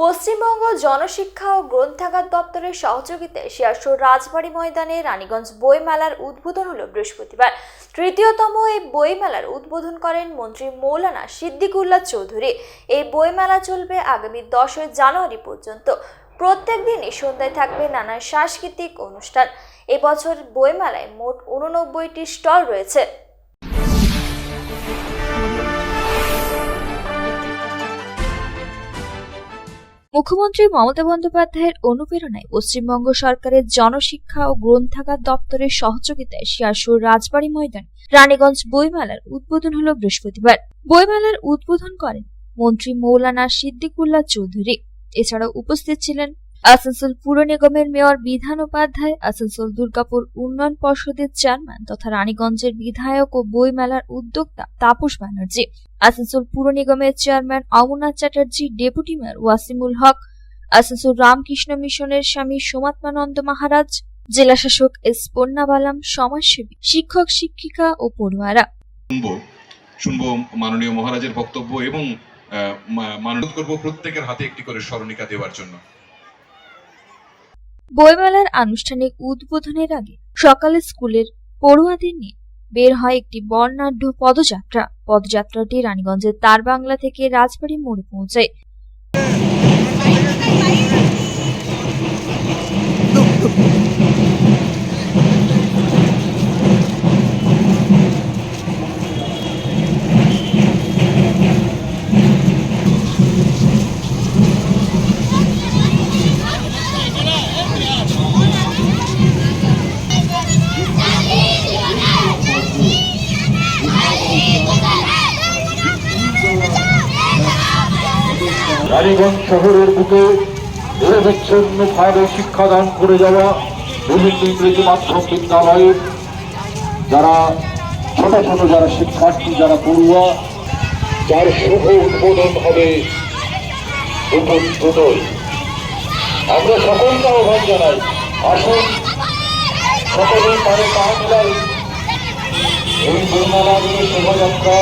পশ্চিমবঙ্গ জনশিক্ষা ও গ্রন্থাগার দপ্তরের সহযোগিতায় শিয়ারশোর রাজবাড়ী ময়দানে রানীগঞ্জ বইমেলার উদ্বোধন হল বৃহস্পতিবার। তৃতীয়তম এই বইমেলার উদ্বোধন করেন মন্ত্রী মৌলানা সিদ্দিকুল্লাহ চৌধুরী। এই বইমেলা চলবে আগামী দশই জানুয়ারি পর্যন্ত। প্রত্যেক দিনই সন্ধ্যায় থাকবে নানা সাংস্কৃতিক অনুষ্ঠান। এবছর বইমেলায় মোট উননব্বইটি স্টল রয়েছে। মুখ্যমন্ত্রী মমতা বন্দ্যোপাধ্যায়ের অনুপ্রেরণায় পশ্চিমবঙ্গ সরকারের জনশিক্ষা ও গ্রন্থাগার দপ্তরের সহযোগিতায় শিয়াসুর রাজবাড়ী ময়দান, রানীগঞ্জ বইমেলার উদ্বোধন হল বৃহস্পতিবার। বইমেলার উদ্বোধন করেন মন্ত্রী মৌলানা সিদ্দিকুল্লাহ চৌধুরী। এছাড়াও উপস্থিত ছিলেন আসানসোল পুর নিগমের মেয়র বিধান উপাধ্যায়, আসানসোল দুর্গাপুর উন্নয়ন পর্ষদের চেয়ারম্যান তথা রানীগঞ্জের বিধায়ক ও বইমেলার উদ্যোক্তা তাপস ব্যানার্জি। আসানসোল পুর নিগমের chairman Amarnath Chatterjee, deputy mayor Wasimul Haq, Asansol Ramakrishna মিশনের স্বামী সোমাত্মানন্দ মহারাজ, জেলা শাসক এস পন্নাবালাম, সমাজসেবী, শিক্ষক, শিক্ষিকা ও পড়ুয়ারা। শুনব মাননীয় মহারাজের বক্তব্য এবং মাননীয় করব প্রত্যেকের হাতে একটি করে স্মরণিকা দেওয়ার জন্য। বইমেলার আনুষ্ঠানিক উদ্বোধনের আগে সকালে স্কুলের পড়ুয়াদের নিয়ে বের হয় একটি বর্ণাঢ্য পদযাত্রা। পদযাত্রাটি রানীগঞ্জের তারবাংলা থেকে রাজবাড়ি মোড়ে পৌঁছায়। রানীগঞ্জ শহরের বুকে নিরবিচ্ছিন্ন ভাবে শিক্ষাদান করে যাওয়া বিভিন্ন ইংরেজি মাধ্যম বিদ্যালয়ের যারা ছোট ছোট যারা শিক্ষার্থী, যারা পড়ুয়া, যার শুভ উদ্বোধন হবে দুটোই আমরা সকলকে আহ্বান জানাই, আসুন সকলের পারে পা শোভাযাত্রা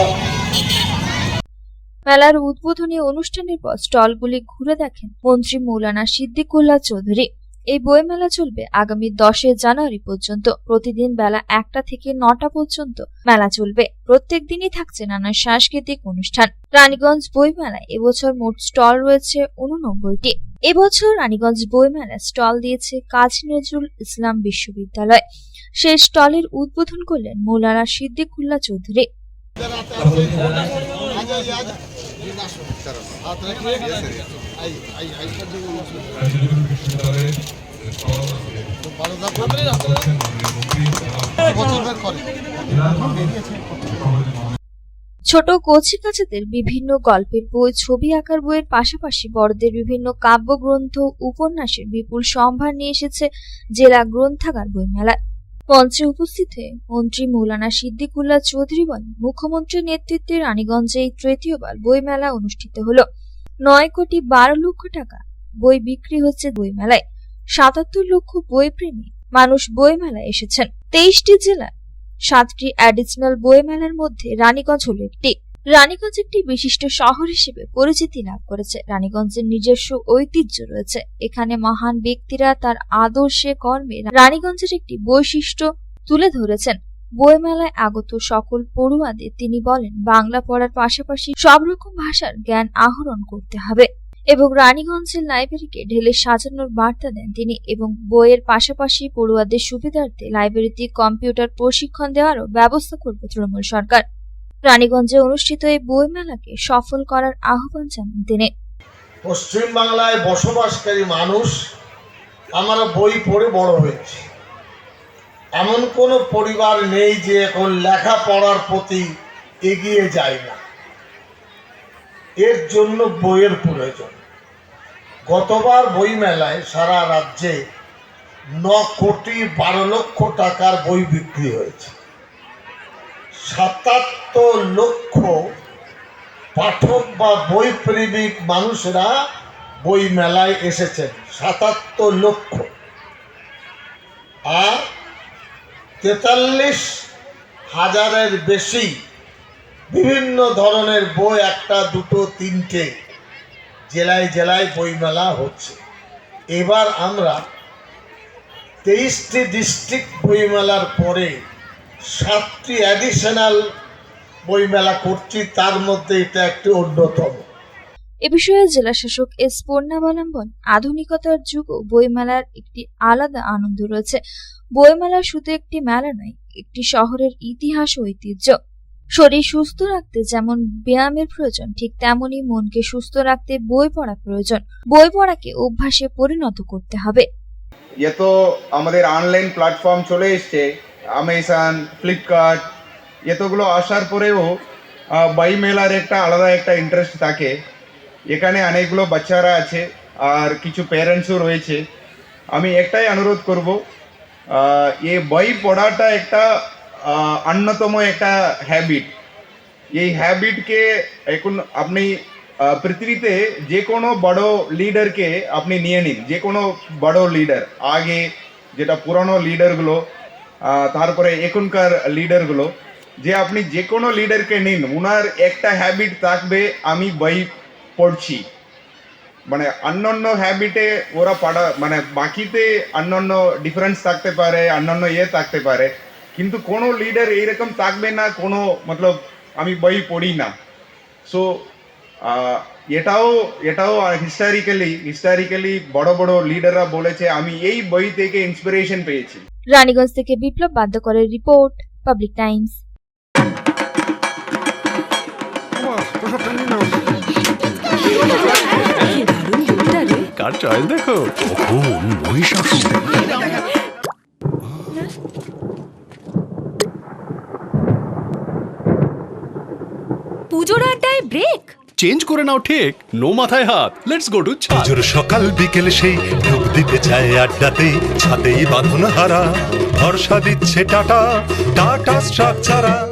মেলার উদ্বোধনী অনুষ্ঠানের পর স্টলগুলি ঘুরে দেখেন মন্ত্রী মৌলানা সিদ্দিকুল্লাহ চৌধুরী এই বইমেলা চলবে আগামী দশই জানুয়ারি পর্যন্ত প্রতিদিন বেলা একটা থেকে নটা পর্যন্ত মেলা চলবে প্রত্যেক দিনই থাকছে নানা সাংস্কৃতিক অনুষ্ঠান রানীগঞ্জ বইমেলায় এবছর মোট স্টল রয়েছে উননব্বইটি এবছর রানীগঞ্জ বইমেলায় স্টল দিয়েছে কাজী নজরুল ইসলাম বিশ্ববিদ্যালয় সেই স্টলের উদ্বোধন করলেন মৌলানা সিদ্দিকুল্লাহ চৌধুরী ছোট কচি কাচাদের বিভিন্ন গল্পের বই, ছবি আঁকার বইয়ের পাশাপাশি বড়দের বিভিন্ন কাব্যগ্রন্থ, উপন্যাসের বিপুল সম্ভার নিয়ে এসেছে জেলা গ্রন্থাগার বইমেলায়। মঞ্চে উপস্থিত মন্ত্রী মৌলানা সিদ্দিকুল্লাহ চৌধুরী বলেন, মুখ্যমন্ত্রীর নেতৃত্বে রানীগঞ্জে এই তৃতীয়বার বইমেলা অনুষ্ঠিত হলো। নয় কোটি বারো লক্ষ টাকা বই বিক্রি হচ্ছে বইমেলায়। সাতাত্তর লক্ষ বই প্রেমী মানুষ বইমেলায় এসেছেন। তেইশটি জেলা সাতটি অ্যাডিশনাল বইমেলার মধ্যে রানীগঞ্জ হল একটি। রানীগঞ্জ একটি বিশিষ্ট শহর হিসেবে পরিচিতি লাভ করেছে। রানীগঞ্জের নিজস্ব ঐতিহ্য রয়েছে। এখানে মহান ব্যক্তিরা তার আদর্শে কর্মে রানীগঞ্জের একটি বৈশিষ্ট্য তুলে ধরেছেন। বইমেলায় আগত সকল পড়ুয়াদের তিনি বলেন, বাংলা পড়ার পাশাপাশি সব রকম ভাষার জ্ঞান আহরণ করতে হবে এবং রানীগঞ্জের লাইব্রেরিকে ঢেলে সাজানোর বার্তা দেন তিনি এবং বইয়ের পাশাপাশি পড়ুয়াদের সুবিধার্থে লাইব্রেরিতে কম্পিউটার প্রশিক্ষণ দেওয়ারও ব্যবস্থা করবে তৃণমূল সরকার। রানীগঞ্জে অনুষ্ঠিত এই বইমেলাকে সফল করার আহ্বান জানান তিনি। পশ্চিম বাংলায় বসবাসকারী মানুষ আমরা বই পড়ে বড় হয়েছি। এমন কোনো পরিবার নেই যে এখন লেখাপড়ার প্রতি এগিয়ে যায় না। এর জন্য বইয়ের প্রয়োজন। গতবার বই মেলায় সারা রাজ্যে ন কোটি বারো লক্ষ টাকার বই বিক্রি হয়েছে। সাতাত্তর লক্ষ পাঠক বা বই প্রেমিক মানুষরা বই মেলায় এসেছেন। সাতাত্তর লক্ষ। আর তেতাল্লিশ হাজারের বেশি বিভিন্ন ধরনের বই একটা, দুটো, তিনটে জেলায় জেলায় বইমেলা হচ্ছে। এবার আমরা তেইশটি ডিস্ট্রিক্ট বইমেলার পরে সাতটি অ্যাডিশনাল বইমেলা করছি তার মধ্যে এটা একটি অন্যতম। এ বিষয়ে জেলা শাসক এস পূর্ণাবলম্বন আধুনিকতার যুগ ও বইমেলার একটি আলাদা আনন্দ রয়েছে। বইমেলা শুধু একটি মেলা নয় একটি শহরের ইতিহাস ঐতিহ্য। শরীর সুস্থ রাখতে যেমন ব্যায়ামের প্রয়োজন ঠিক তেমনি মনকে সুস্থ রাখতে বই পড়া প্রয়োজন। বই পড়াকে অভ্যাসে পরিণত করতে হবে। এ তো আমাদের অনলাইন প্ল্যাটফর্ম চলে এসছে। অ্যামাজন ফ্লিপকার্ট এতগুলো আসার পরেও বই মেলার একটা আলাদা একটা ইন্টারেস্ট থাকে। এখানে অনেকগুলো বাচ্চারা আছে, আর কিছু প্যারেন্টসও রয়েছে। আমি একটাই অনুরোধ করব এ বই পড়াটা একটা অন্যতম একটা হ্যাবিট এই হ্যাবিটকে এখন আপনি পৃথিবীতে যে কোনো বড় লিডারকে আপনি নিয়ে নিন যে কোনো বড় লিডার আগে যেটা পুরনো লিডারগুলো তারপরে এখনকার লিডারগুলো যে আপনি যে কোনো লিডারকে নিন ওনার একটা হ্যাবিট থাকবে, আমি বই পড়ছি। মানে অন্যান্য হ্যাবিটে ওরা পড়া মানে বাকিতে অন্যান্য ডিফারেন্স থাকতে পারে, অন্যান্য ইয়ে থাকতে পারে। কিন্তু কোনো লিডার এইরকম থাকবে না, কোনো মতলব আমি বই পড়ি না। সো এটাও এটাও হিস্টোরিক্যালি হিস্টোরিক্যালি বড় বড় লিডাররা বলেছে, আমি এই বই থেকে ইন্সপিরেশন পেয়েছি। রানীগঞ্জ থেকে বিপ্লব বাদ্যকরের রিপোর্ট পাবলিক টাইমস। কার চয়েস দেখো? কখন মহিষাসুর। পুজোর আড্ডায় ব্রেক চেঞ্জ করে নাও ঠিক। নো মাথায় হাত। লেটস গো টু সকাল বিকেল সেই দিতে চায় আড্ডাতে ছাদেই বাঁধন হারা ভরসা দিচ্ছে টাটা টাটা স্ট্রাকচারা।